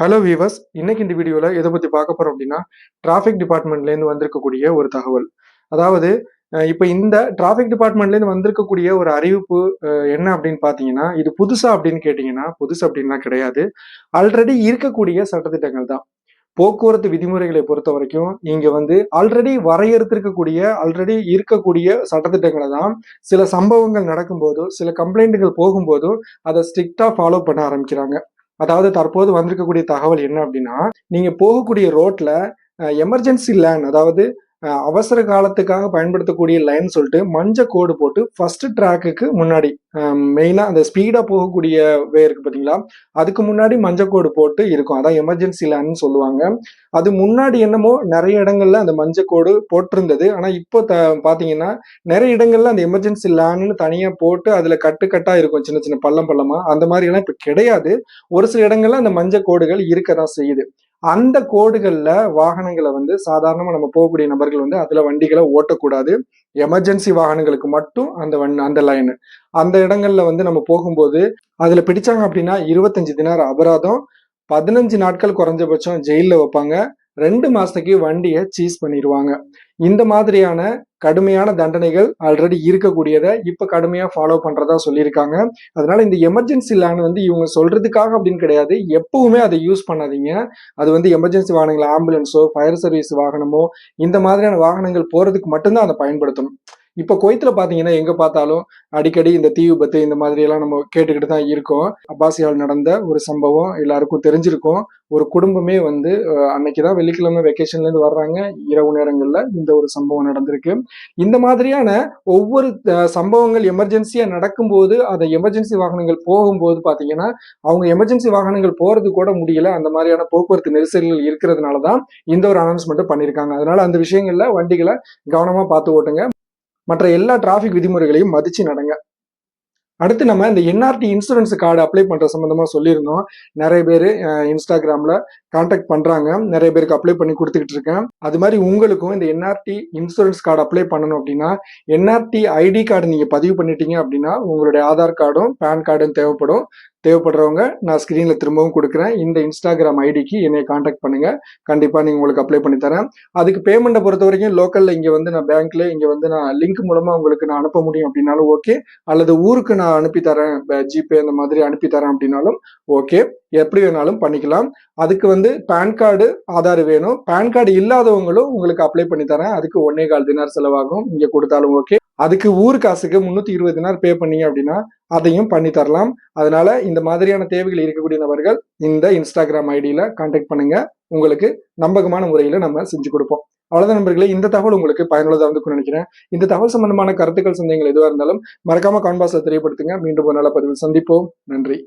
Hello viewers இன்னைக்கு இந்த வீடியோவில் எதை பற்றி பார்க்க போகிறோம் அப்படின்னா டிராஃபிக் டிபார்ட்மெண்ட்லேருந்து வந்திருக்கக்கூடிய ஒரு தகவல். அதாவது இப்போ இந்த டிராஃபிக் டிபார்ட்மெண்ட்லேருந்து வந்திருக்கக்கூடிய ஒரு அறிவிப்பு என்ன அப்படின்னு பார்த்தீங்கன்னா இது புதுசா அப்படின்னு கேட்டிங்கன்னா புதுசு அப்படின்லாம் கிடையாது. ஆல்ரெடி இருக்கக்கூடிய சட்டத்திட்டங்கள் தான். போக்குவரத்து விதிமுறைகளை பொறுத்த வரைக்கும் இங்க வந்து ஆல்ரெடி வரையறுத்திருக்கக்கூடிய ஆல்ரெடி இருக்கக்கூடிய சட்டத்திட்டங்களை தான் சில சம்பவங்கள் நடக்கும்போதோ சில கம்ப்ளைண்ட்டுகள் போகும்போதோ அதை ஸ்ட்ரிக்டா ஃபாலோ பண்ண ஆரம்பிக்கிறாங்க. அதாவது தற்போது வந்திருக்கக்கூடிய தகவல் என்ன அப்படின்னா நீங்க போகக்கூடிய ரோட்ல எமர்ஜென்சி லேன் அதாவது அவசர காலத்துக்காக பயன்படுத்தக்கூடிய லைன் சொல்லிட்டு மஞ்சள் கோடு போட்டு ஃபர்ஸ்ட் ட்ராக்குக்கு முன்னாடி மெயினாக அந்த ஸ்பீடாக போகக்கூடிய வே இருக்கு பார்த்தீங்களா? அதுக்கு முன்னாடி மஞ்சள் கோடு போட்டு இருக்கும். அதான் எமர்ஜென்சி லேன்னு சொல்லுவாங்க. அது முன்னாடி என்னமோ நிறைய இடங்கள்ல அந்த மஞ்சள் கோடு போட்டிருந்தது. ஆனால் இப்போ த பார்த்தீங்கன்னா நிறைய இடங்கள்ல அந்த எமர்ஜென்சி லேன்னு தனியாக போட்டு அதில் கட்டுக்கட்டாக இருக்கும். சின்ன சின்ன பள்ளம் பள்ளமாக அந்த மாதிரிலாம் இப்போ கிடையாது. ஒரு சில இடங்கள்ல அந்த மஞ்சள் கோடுகள் இருக்கதான் செய்யுது. அந்த கோடுகளில் வாகனங்களை வந்து சாதாரணமாக நம்ம போகக்கூடிய நபர்கள் வந்து அதில் வண்டிகளை ஓட்டக்கூடாது. எமர்ஜென்சி வாகனங்களுக்கு மட்டும் அந்த வண் அந்த லைனு. அந்த இடங்கள்ல வந்து நம்ம போகும்போது அதில் பிடிச்சாங்க அப்படின்னா இருபத்தஞ்சு தினார் அபராதம் பதினஞ்சு நாட்கள் குறைஞ்சபட்சம் ஜெயிலில் வைப்பாங்க. ரெண்டு மாசத்துக்கு வண்டியை சீஸ் பண்ணிடுவாங்க இந்த மாதிரியான கடுமையான தண்டனைகள் ஆல்ரெடி இருக்கக்கூடியதை இப்போ கடுமையாக ஃபாலோ பண்ணுறதா சொல்லியிருக்காங்க. அதனால இந்த எமர்ஜென்சி லேன் வந்து இவங்க சொல்றதுக்காக அப்படின்னு கிடையாது. எப்பவுமே அதை யூஸ் பண்ணாதீங்க. அது வந்து எமர்ஜென்சி வாகனங்கள் ஆம்புலன்ஸோ ஃபயர் சர்வீஸ் வாகனமோ இந்த மாதிரியான வாகனங்கள் போகிறதுக்கு மட்டும்தான் அதை பயன்படுத்தணும். இப்போ குவைத்தில் பார்த்தீங்கன்னா எங்கே பார்த்தாலும் அடிக்கடி இந்த தீ விபத்து இந்த மாதிரியெல்லாம் நம்ம கேட்டுக்கிட்டு தான் இருக்கோம். அப்பாசியால் நடந்த ஒரு சம்பவம் எல்லாருக்கும் தெரிஞ்சிருக்கும். ஒரு குடும்பமே வந்து அன்னைக்கு தான் வெள்ளிக்கிழமை வெக்கேஷன்லேருந்து வர்றாங்க. இரவு நேரங்களில் இந்த ஒரு சம்பவம் நடந்திருக்கு. இந்த மாதிரியான ஒவ்வொரு சம்பவங்கள் எமர்ஜென்சியாக நடக்கும்போது அதை எமர்ஜென்சி வாகனங்கள் போகும்போது பார்த்தீங்கன்னா அவங்க எமர்ஜென்சி வாகனங்கள் போகிறது கூட முடியல. அந்த மாதிரியான போக்குவரத்து நெரிசல்கள் இருக்கிறதுனால தான் இந்த ஒரு அனௌன்ஸ்மெண்ட்டும் பண்ணியிருக்காங்க அதனால அந்த விஷயங்களில் வண்டிகளை கவனமாக பார்த்து ஓட்டுங்க. மற்ற எல்லா டிராஃபிக் விதிமுறைகளையும் மதிச்சு நடங்க. அடுத்து நம்ம இந்த என்ஆர்டி இன்சூரன்ஸ் கார்டு அப்ளை பண்ணுற சம்மந்தமாக சொல்லியிருந்தோம். நிறைய பேர் இன்ஸ்டாகிராமில் காண்டாக்ட் பண்ணுறாங்க நிறைய பேருக்கு அப்ளை பண்ணி கொடுத்துக்கிட்டு இருக்கேன். அது மாதிரி உங்களுக்கும் இந்த என்ஆர்டி இன்சூரன்ஸ் கார்டு அப்ளை பண்ணணும் அப்படின்னா என்ஆர்டி ஐடி கார்டு நீங்கள் பதிவு பண்ணிட்டீங்க அப்படின்னா உங்களுடைய ஆதார் கார்டும் பேன் கார்டும் தேவைப்படும். தேவைப்படுறவங்க நான் ஸ்க்ரீனில் திரும்பவும் கொடுக்குறேன். இந்த இன்ஸ்டாகிராம் ஐடிக்கு என்னை காண்டாக்ட் பண்ணுங்க. கண்டிப்பாக நீங்கள் உங்களுக்கு அப்ளை பண்ணி தரேன். அதுக்கு பேமெண்ட்டை பொறுத்த வரைக்கும் லோக்கலில் இங்கே வந்து நான் பேங்க்கில் இங்கே வந்து நான் லிங்க் மூலமாக உங்களுக்கு நான் அனுப்ப முடியும் அப்படின்னாலும் ஓகே அல்லது ஊருக்கு நான் அனுப்பி தரேன். ஜிபே அந்த மாதிரி அனுப்பி தரேன் அப்படின்னாலும் ஓகே எப்படி வேணாலும் பண்ணிக்கலாம். அதுக்கு வந்து பேன் கார்டு ஆதார் வேணும். பேன் கார்டு இல்லாதவங்களும் உங்களுக்கு அப்ளை பண்ணி தரேன். அதுக்கு ஒன்னே கால் தினார் செலவாகும். இங்கே கொடுத்தாலும் ஓகே அதுக்கு ஊர் காசுக்கு முன்னூத்தி இருபது நாள் பே பண்ணீங்க அப்படின்னா அதையும் பண்ணி தரலாம். அதனால இந்த மாதிரியான தேவைகள் இருக்கக்கூடிய நபர்கள் இந்த இன்ஸ்டாகிராம் ஐடியில கான்டாக்ட் பண்ணுங்க. உங்களுக்கு நம்பகமான முறையில நம்ம செஞ்சு கொடுப்போம். அவ்வளவுதான் நண்பர்களே. இந்த தகவல் உங்களுக்கு பயனுள்ளதாக இருக்கும்னு நினைக்கிறேன். இந்த தகவல் சம்பந்தமான கருத்துக்கள் சந்தேகங்கள் எதுவாக இருந்தாலும் மறக்காம கான்பாஸை தெரியப்படுத்துங்க. மீண்டும் ஒரு நல்ல பதிவில் சந்திப்போம். நன்றி.